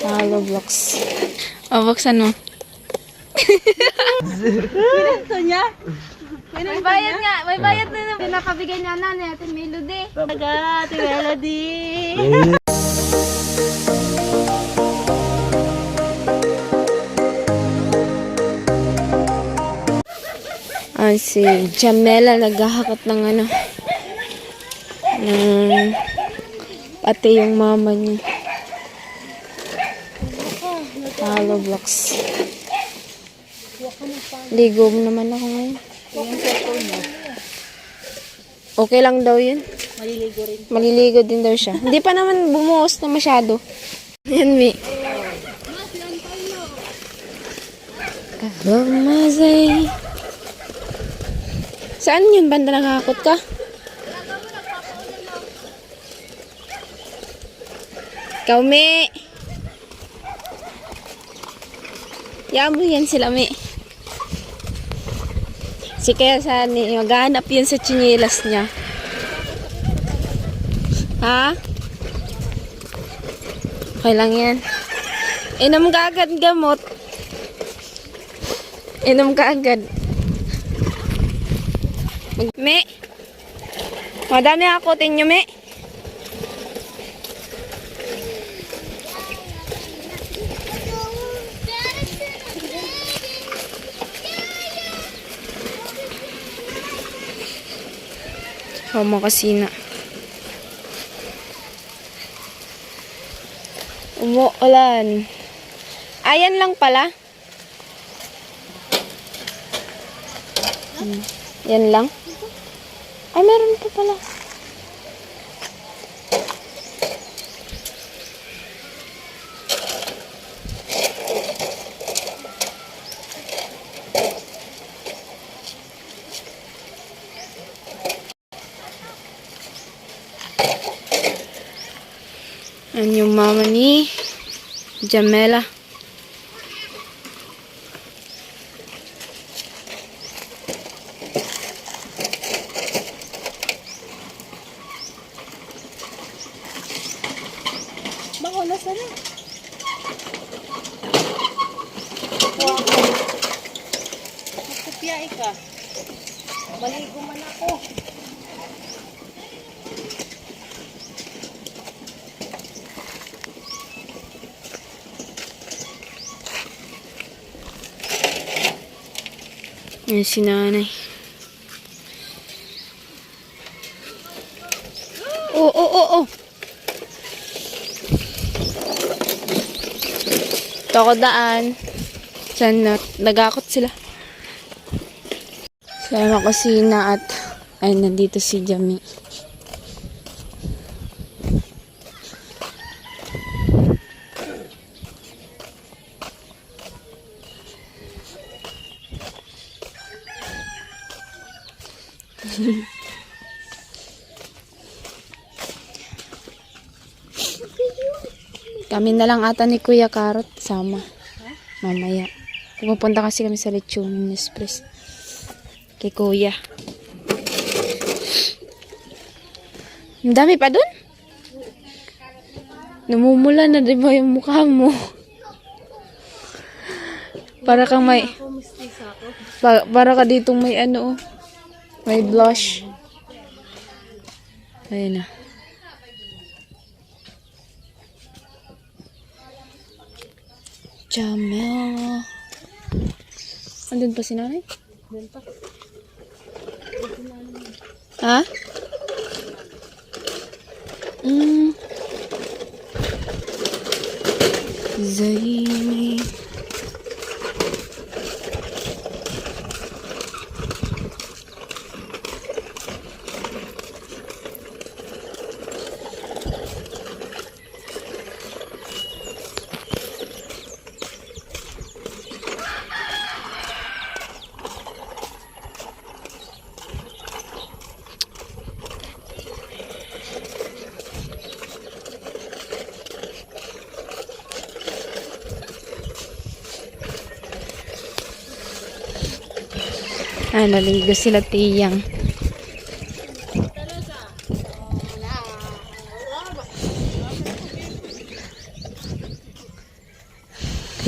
Hollow blocks. O, buksan mo. Ito niya. May bayad nga, may bayad na na pinapabigay niya na natin Melody. Taga, Ate Melody. Ah, si Jamela naghahakot ng ano. Ng pati yung mama niya. Hollow blocks. Ligo naman ako ngayon. Okay lang daw yun. Maliligo rin. Maliligo din daw siya. Hindi pa naman bumuhos na masyado. Yan, Mi. Kabamazay. Saan yun? Banda nakakot ka? Ikaw, Mi. Yan mo yan sila, Mi. Si kaya sa ni maghanap yun sa chinilas niya. Ha? Okay lang yan. Inom ka agad gamot. Inom ka agad. Me. Madami akutin nyo, me. Sama kasi na. Umuulan. Ayan lang pala. Hmm. Yan lang. Ay, meron pa pala. Yan yung mama ni Jamela. Bako, nasa na? Magkupiyay ka. Maligo man ako. Yan si nanay. Oo, oo, oo. Ito ako daan. Diyan na, nagakot sila. Sama ko si na at ay nandito si Jami. Kami na lang ata ni Kuya Karot sama. Mamaya. Pupunta kasi kami sa Lechonin Express. Kay Kuya. Ang dami pa dun? Namumula na di ba yung mukha mo? Para kang may... Pa- para ka ditong may ano oh. May blush. Ayun na. Jamel. Andun pa si nanay? Doon pa. Ha? Mm. Zaini. Ah, naligo sila tiyang.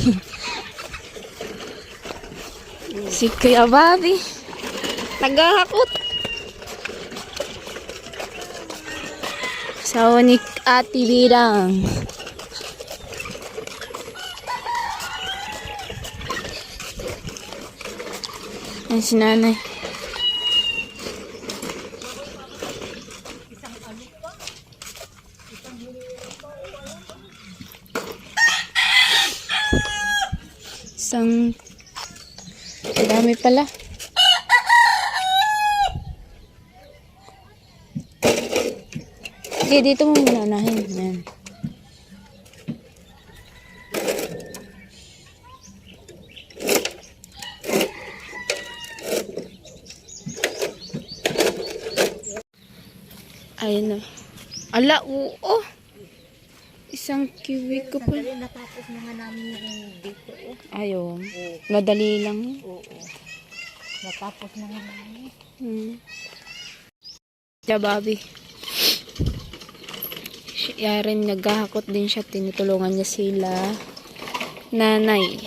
si Kuya Bobby. Naghahakot. Asawa ni Ate Bidang. Yan si nanay. Isang... Ang dami pala. Sige, dito mo muna nahin. Yan. Ayun na. Ala, oo. Isang kiwi ko pa. Dali natapos na nga namin yung dito. Oh. Ayun. Madali lang. Oo. Natapos na nga namin. Hmm. Siya, Bobby. Siya rin naghahakot din siya. Tinutulungan niya sila. Nanay.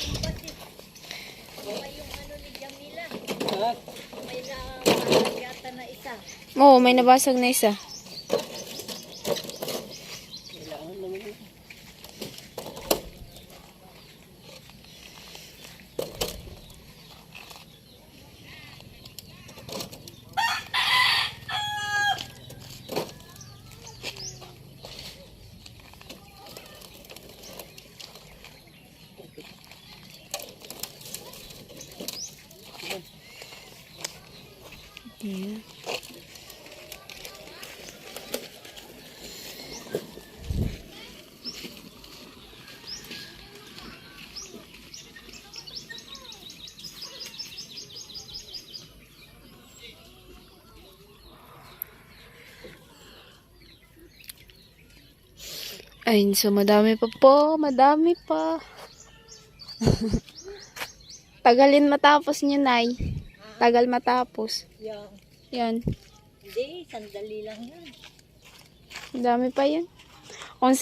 Oo, may nabasag na isa. Ayan. Ayun, so madami pa po, madami pa. Tagalin matapos niyo, Nay. Tagal matapos. Yung, Yan. hindi, sandali lang yan. Dami pa yan.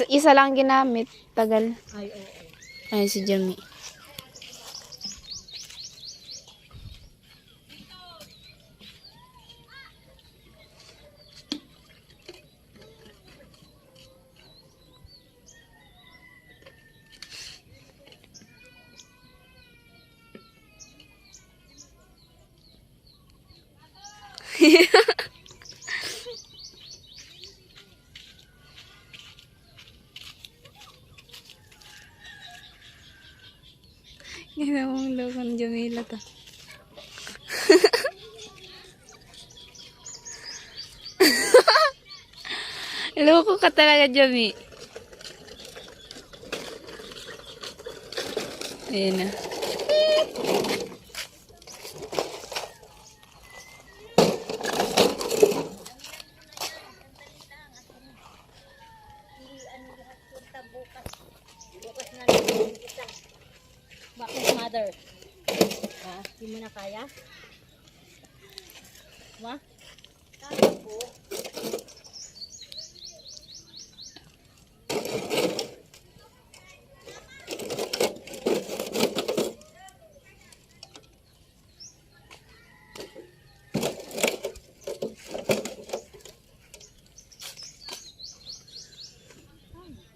Isa lang ginamit, tagal. Ay, oo. Ay, si Jami. Ginawang loko ng Jamila to. Loko ka talaga, Jami. Ayan na. Bukas na lang yung isa. Bakit, mother? Ha? Hindi mo na kaya? Ma? Kaya po.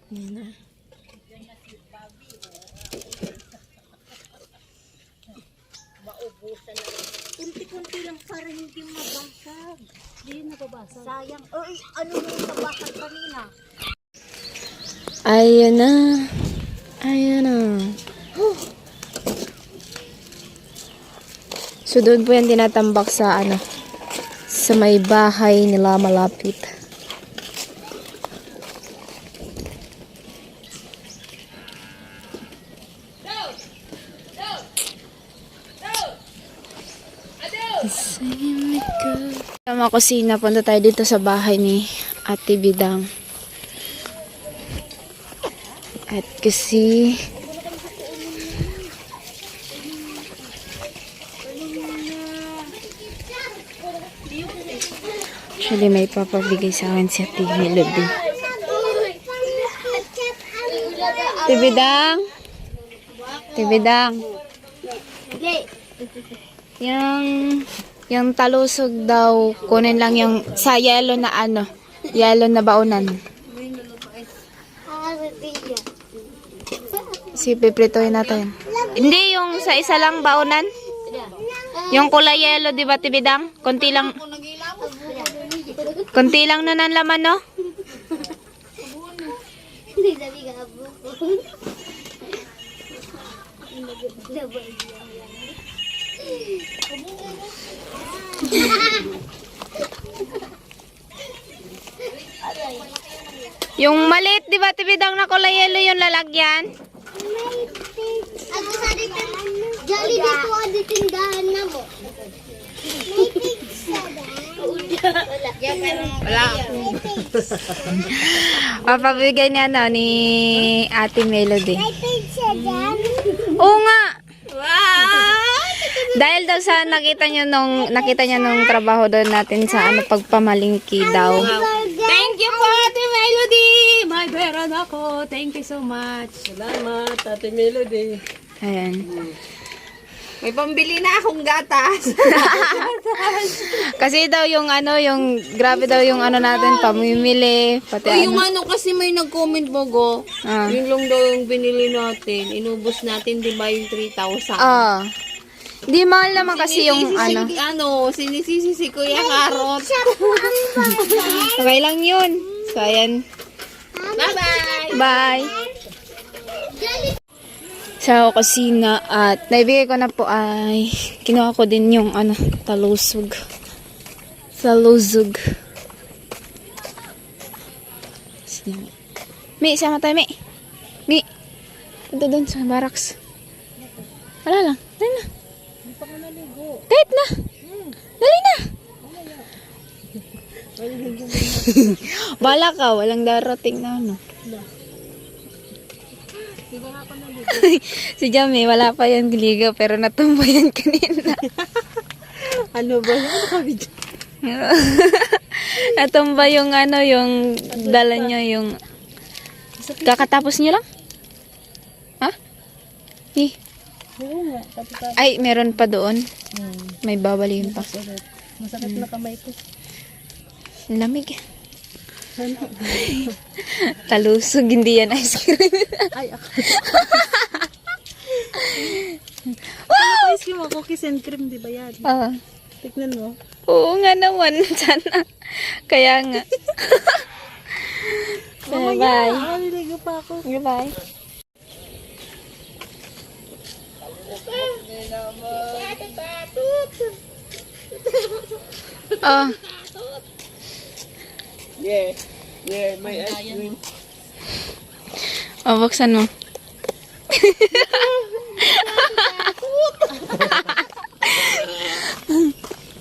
Ayan na. Maubusan na rin. Kunti-kunti lang para hindi mabasag. Sayang. Ay, ano yung nabasag kanina? Ayan na. Ayan na. So doon po yan tinatambak sa ano sa may bahay nila malapit. Tama kusina, punta tayo dito sa bahay ni Ate Bidang. At kasi Actually, may papabigay sa akin si Ate Melody. Ate Bidang? Tibidang. Hindi. Yung, yung talusog daw, kunin lang yung sa yellow na ano, yellow na baunan. Si pipritohin natin. Hindi, yung sa isa lang baunan. Yung kulay yellow, di ba, Tibidang? Konti lang. Konti lang na ng laman, no? Hindi sabi ka. Yung maliit, di ba, Tibidang na kulay yellow yung lalagyan? Ako sa dito, Jollibee po ang tindahan na mo. May pizza? Wala. Papabigay niya, no, ni Ate Melody. May pizza dyan? Oo nga. Dahil daw sa nakita niya nung nakita niya nung trabaho doon natin sa ano pagpamalingki daw. Thank you po, Ate Melody! May pera na ako. Thank you so much. Salamat, Ate Melody. Ayan. May pambili na akong gatas. Kasi daw yung ano, yung grabe daw yung ano natin pamimili, pati Uy, yung ano. ano kasi may nag-comment mo, go. Ah. Yun lang daw yung binili natin. Inubos natin, di ba, yung 3,000? Ah. Di mahal naman kasi yung ano. ano, sinisisi si Kuya Karot. Okay lang yun. So ayan. Bye-bye! Bye. Sa kusina at naibigay ko na po ay kinuha ko din yung ano, talusog. Talusog. Sige. Mi, sama tayo, Mi. Mi. Punta doon sa barracks. Wala lang. Kahit na. Dali na. Bala ka, walang darating na ano. si Jamie, wala pa yan ligaw pero natumba yan kanina. Ano ba yan? Nakabidyo. natumba yung ano, yung dala niya, yung... Kakatapos niyo lang? Ha? Eh. Ay, meron pa doon. May babalihin pa. Masakit na kamay ko. Lamig. Talusog, hindi yan ice cream. Ay, ako. Ano ice cream mo? Cookies and cream, di ba yan? Ah. Tignan mo. Oo nga naman, sana. Kaya nga. Bye. Ah, niligo pa ako. Goodbye. Oh, Yeah, yeah, may ice cream. oh, buksan mo.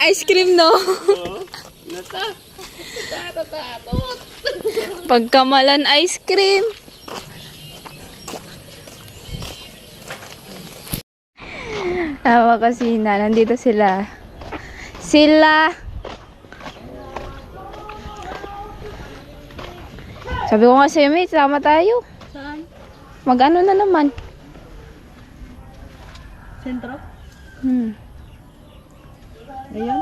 Ice cream, no? Pagkamalan ice cream. Tawa kasi na, nandito sila. Sila! Sabi ko nga sa'yo, mate, sama tayo. Saan? Mag-ano na naman. Sentro? Hmm. Ayan.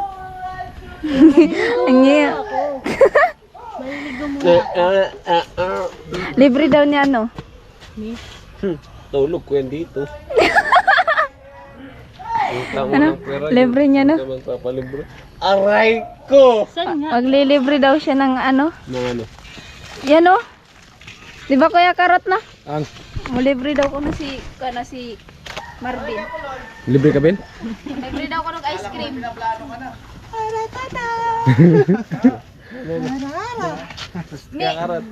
Ang. Uh, uh, uh, uh. Libre daw niya, no? Hmm, tulog ko yan dito. Ano? ng Libre niya, no? Ka magpapalibre. Aray ko! Saan nga? Maglilibre daw siya ng ano. Mga ano? Yan, no? Di ba kuya karot na? Ang Malibre daw ko na si, ka na si Marvin. libre ka, Ben? Libre daw ko ng ice cream. Kakarat.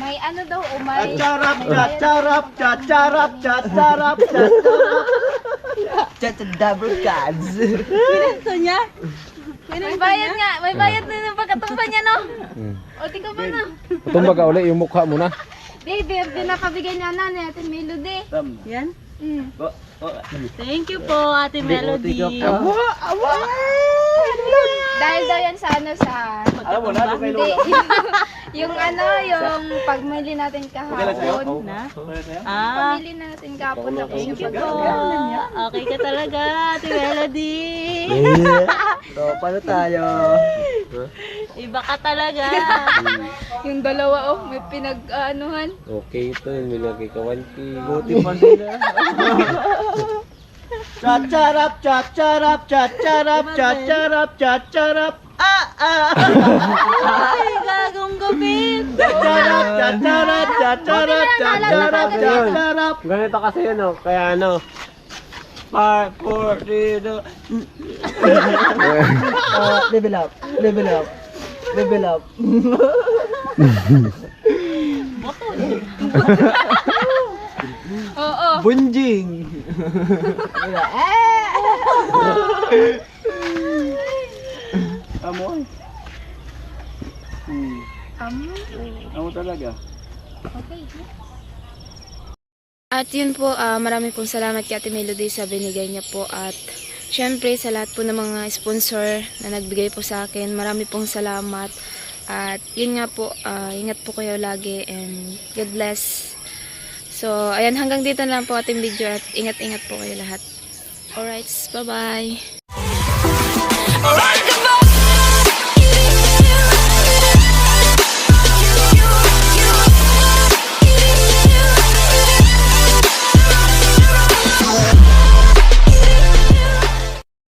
May ano daw, o may... Charap, charap, charap, charap, charap. Chat double cards. Ito niya? May bayad nga. May bayad na ng pagkatumba niya, no? O, tika pa na. Tumba ka uli yung mukha mo na. Baby, pinapabigay niya na natin Melody. Yan. Mm. Thank you po, Ate Melody. Dahil daw yan sa ano sa... Alam mo na, Hindi. yung ano, yung pagmili natin kahapon. Na? Ah, Pamili natin kapon tapos thank you po. Okay ka talaga, Ate Melody. So, paano tayo? Iba ka talaga. Yung dalawa oh, may pinag-aanuhan. Okay ito, nilagay ka 1K. Buti pa sila. Chacharap, chacharap, chacharap, chacharap, chacharap. Ah, ah. Ay, gagong gupit. Chacharap, chacharap, chacharap, chacharap, chacharap. Ganito kasi yun, oh. Kaya ano, Five, four, three, two. Uh, level up, level up, level up. Oo. Bunjing! Amo Hmm. Amo talaga. At yun po, ah, marami pong salamat kay Ate Melody sa binigay niya po at syempre sa lahat po ng mga sponsor na nagbigay po sa akin, marami pong salamat. At yun nga po, ah, ingat po kayo lagi and God bless. So, ayan hanggang dito na lang po ating video at ingat-ingat po kayo lahat. Alright, bye-bye! Alright,